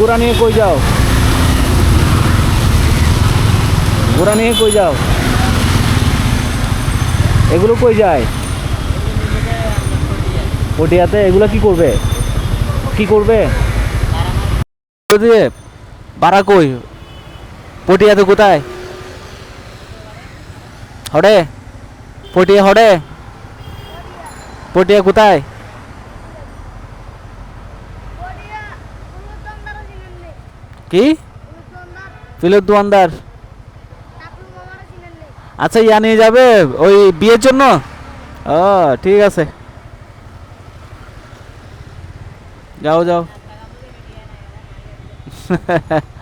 ঘোড়া নিয়ে কই যাও? ঘোড়া নিয়ে কই যাও? এগুলো কই যায়? পটিয়াতে এগুলো কি করবে? কি করবে? দিয়ে বাড়া কই? পটিয়াতে কোথায়? হড়ে? পটিয়া হড়ে? পটিয়া কোথায়? কি? ফিলুদ দোয়ানদার আচ্ছা ইয়া নিয়ে যাবে ওই বিয়ের জন্য? ও, ঠিক আছে। যাও যাও।